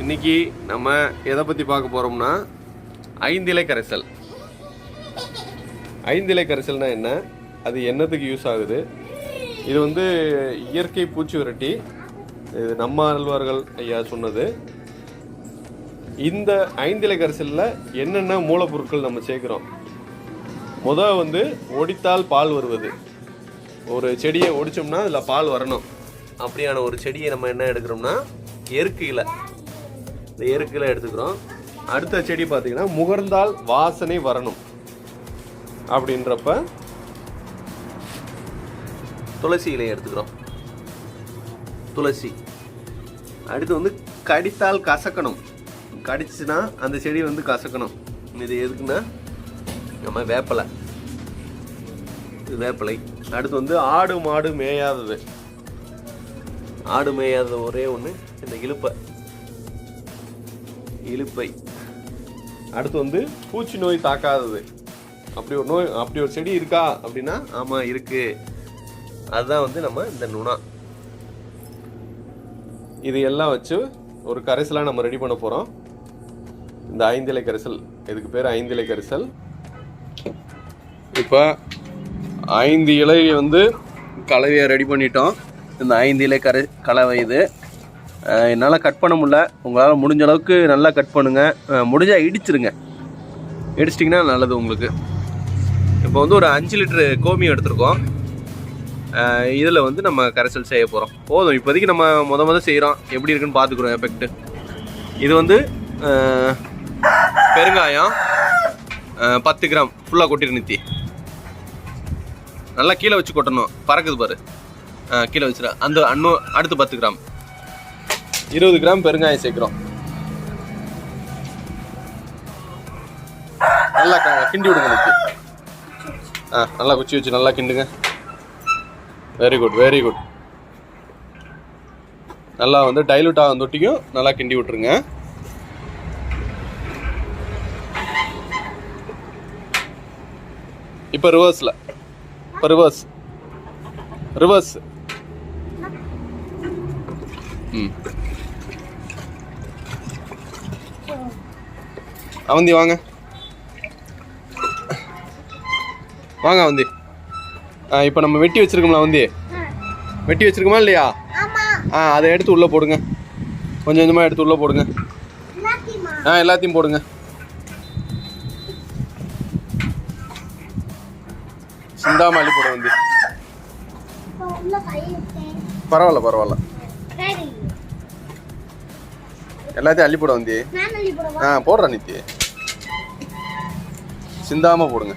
இன்னைக்கு நம்ம எதை பற்றி பார்க்க போகிறோம்னா ஐந்திலை கரைசல் ஐந்திலை கரைசல்னா என்ன? அது என்னத்துக்கு யூஸ் ஆகுது? இது வந்து இயற்கை பூச்சி விரட்டி இது நம்ம ஆழ்வார்கள் ஐயா சொன்னது. இந்த ஐந்திலை கரைசலில் என்னென்ன மூலப்பொருட்கள் நம்ம சேர்க்குறோம்? முத வந்து ஒடித்தால் பால் வருவது. ஒரு செடியை ஒடிச்சோம்னா அதில் பால் வரணும். அப்படியான ஒரு செடியை நம்ம என்ன எடுக்கிறோம்னா எருக்கு இலை இந்த எருக்கு இலை எடுத்துக்கிறோம். அடுத்த செடி பார்த்தீங்கன்னா முகர்ந்தால் வாசனை வரணும் அப்படின்றப்ப துளசி இலையை எடுத்துக்கிறோம். துளசி. அடுத்து வந்து கடித்தால் கசக்கணும். கடிச்சுன்னா அந்த செடி வந்து கசக்கணும். இது எதுக்குன்னா நம்ம வேப்பலை. இது வேப்பிலை. அடுத்து வந்து ஆடு மாடு மேயாதது. ஆடு மேயாத ஒரே ஒன்று இந்த இழுப்பை. இழுப்பை. அடுத்து வந்து பூச்சி நோய் தாக்காதது. அப்படி ஒரு நோய் அப்படி ஒரு செடி இருக்கா அப்படின்னா ஆமாம் இருக்கு. அதுதான் வந்து நம்ம இந்த நுணா. இது எல்லாம் வச்சு ஒரு கரைசலாக நம்ம ரெடி பண்ண போகிறோம் இந்த ஐந்திலை கரைசல். இதுக்கு பேர் ஐந்திலை கரைசல். இப்போ ஐந்து இலையை வந்து கலவையை ரெடி பண்ணிட்டோம். இந்த ஐந்து கரை கலவை இது. என்னால் கட் பண்ண முடியல. உங்களால் முடிஞ்ச அளவுக்கு நல்லா கட் பண்ணுங்கள் முடிஞ்சால் இடிச்சிருங்க. இடிச்சிட்டிங்கன்னா நல்லது உங்களுக்கு. இப்போ வந்து ஒரு அஞ்சு லிட்டரு கோமியம் எடுத்திருக்கோம். இதில் வந்து நம்ம கரைசல் செய்ய போகிறோம் போதும். இப்போதைக்கு நம்ம முத முத செய்கிறோம் எப்படி இருக்குன்னு பார்த்துக்குறோம் எஃபெக்ட்டு இது வந்து பெருங்காயம் பத்து கிராம். ஃபுல்லாக கொட்டிரு நித்தி நல்லா கீழே வச்சு கொட்டணும். பறக்குது பாரு. கீழே வச்சுரு. அந்த அன்னும் அடுத்து பத்து கிராம். இருபது கிராம் பெருங்காயம் சேர்க்குறோம். நல்லா கிண்டி விடுங்க நித்தி ஆ நல்லா குச்சி வச்சு நல்லா கிண்டுங்க. வெரி குட் வெரி குட் நல்லா வந்து டைலூட் ஆகும் தொட்டிக்கும் நல்லா கிண்டி விட்ருங்க இப்போ ரிவர்ஸில் இப்போ ரிவர்ஸ் ரிவர்ஸ் அவந்தி வாங்க. வாங்க அவந்தி. இப்போ நம்ம வெட்டி வச்சிருக்கோம்ல அவந்தி. வெட்டி வச்சிருக்கோமா இல்லையா? ஆ அதை எடுத்து உள்ளே போடுங்க. கொஞ்சம் கொஞ்சமாக எடுத்து உள்ளே போடுங்க. ஆ எல்லாத்தையும் போடுங்க. சிந்தாம அள்ளி போட வந்து பரவாயில்ல பரவாயில்ல. எல்லாத்தையும் அள்ளி போட வந்தி ஆ போடுற நித்தி. சிந்தாம போடுங்க.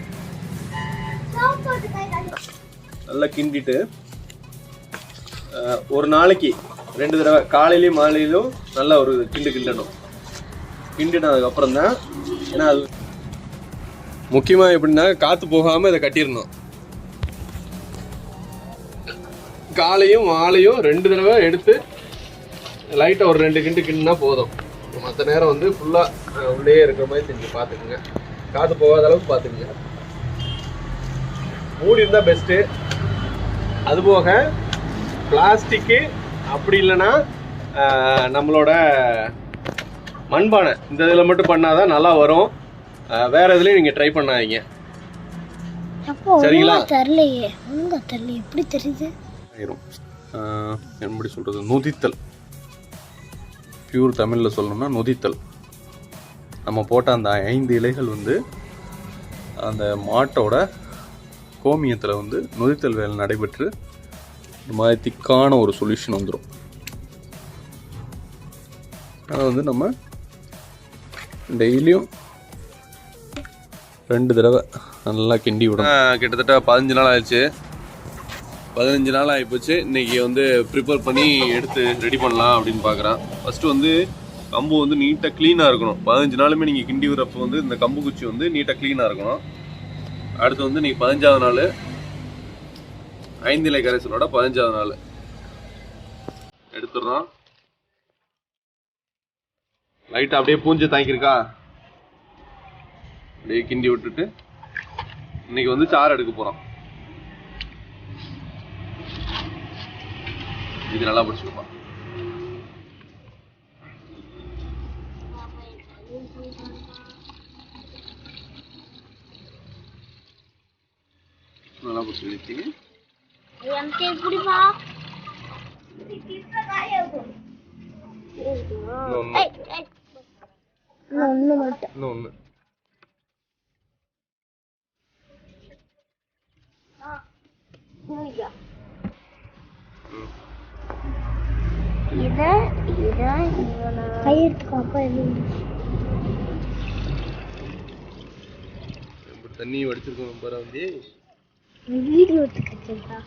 நல்லா கிண்டிட்டு ஒரு நாளைக்கு ரெண்டு தடவை காலையிலையும் மாலையிலும் நல்லா ஒரு கிண்டு கிண்டணும். கிண்டினதுக்கப்புறம் தான் ஏன்னா அது முக்கியமாக எப்படின்னா காற்று போகாமல் இதை கட்டிடணும். காலையும் மாலையும் ரெண்டு தடவை எடுத்து லைட்டாக ஒரு ரெண்டு கிண்டு கிண்டுனா போதும். மற்ற நேரம் வந்து ஃபுல்லாக உள்ளே இருக்கிற மாதிரி செஞ்சு பார்த்துக்குங்க. காற்று போகாத அளவுக்கு பார்த்துக்குங்க. மூடி இருந்தால் பெஸ்ட்டு அதுபோக பிளாஸ்டிக்கு அப்படி இல்லைன்னா நம்மளோட மண்பானை. இந்த இதில் மட்டும் பண்ணாதான் நல்லா வரும். வேற இதுலையும் நீங்கள் ட்ரை பண்ணாதீங்க. சரிங்களா? தெரியலையே ஒழுங்கா தெரியல எப்படி தெரியுது ஆயிரும். எப்படி சொல்கிறது நொதித்தல். பியூர் தமிழில் சொல்லணும்னா நொதித்தல். நம்ம போட்ட அந்த ஐந்து இலைகள் வந்து அந்த மாட்டோட கோமியத்தில் வந்து நொதித்தல் வேலை நடைபெற்று இந்த மாதிரி திக்கான ஒரு சொல்யூஷன் வந்துடும் அதை வந்து நம்ம டெய்லியும் ரெண்டு தடவை நல்லா கிண்டி விடணும். கிட்டத்தட்ட பதினஞ்சு நாள் ஆயிடுச்சு. பதினஞ்சு நாள் ஆகிப்போச்சு இன்னைக்கு வந்து ப்ரிப்பேர் பண்ணி எடுத்து ரெடி பண்ணலாம் அப்படின்னு பார்க்குறான் ஃபஸ்ட்டு வந்து கம்பு வந்து நீட்டாக க்ளீனாக இருக்கணும். பதினஞ்சு நாளுமே நீங்கள் கிண்டி விடுறப்போ வந்து இந்த கம்பு குச்சி வந்து நீட்டாக க்ளீனாக இருக்கணும். அடுத்து வந்து நீங்கள் பதினஞ்சாவது நாள். ஐந்திலை கரைசலோட பதினஞ்சாவது நாள். எடுத்துடுறோம் லைட்டாக அப்படியே பூஞ்சு தாங்கியிருக்கா? அப்படியே கிண்டி விட்டுட்டு இன்னைக்கு வந்து சாறு எடுக்க போகிறோம் இது நல்லா படிச்சுக்கோப்பா நல்லா படிச்சுக்கிட்டீங்க எம்கே குடிப்பா ஒன்னு மட்டும் ஒன்னு Yeah. Mm. இத இத கையெடுத்துக்கோ அப்பா இப்படி தண்ணி வடிச்சிருக்கோம் பாரு வந்து வீடியோ எடுத்துக்கிட்டா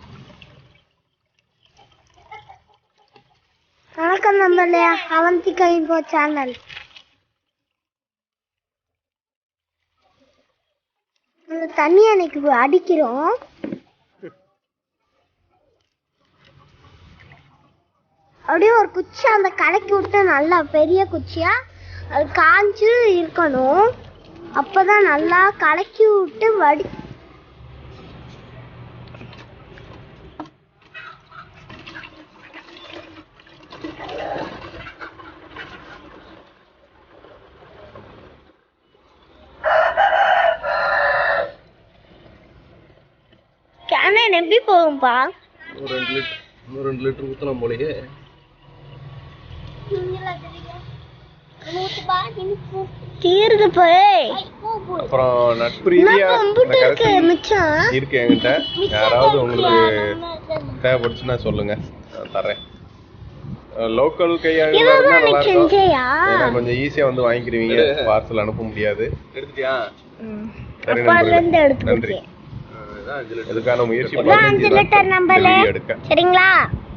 வணக்கம் நம்மளே. Avantika info channel. அந்த தண்ணி அன்னைக்கு அடிக்கிறோம். அப்படியே ஒரு குச்சி அந்த கலக்கி விட்டு நல்லா பெரிய குச்சியா? அது காஞ்சு இருக்கணும். அப்பதான் நல்லா கலக்கி விட்டு வடி கேனன் எப்படி போகும்பா. ஒரு ரெண்டு லிட்டர் இன்னும் ரெண்டு லிட்டர் ஊற்றலாம் போலயே. தீருது போய் அப்புறம் நட்பு ரீதியா இருக்கு கரைசல் மிச்சம். இருக்கு என்கிட்ட. யாராவது உங்களுக்கு தேவைப்படுச்சுன்னா சொல்லுங்க. நான் தரேன் லோக்கல் இருந்தா நல்லா இருக்கும். கொஞ்சம் ஈஸியா வந்து வாங்கிக்கிறீங்க பார்சல் அனுப்ப முடியாது. எடுத்துட்டியா? நன்றி. இதுக்கான முயற்சி சரிங்களா?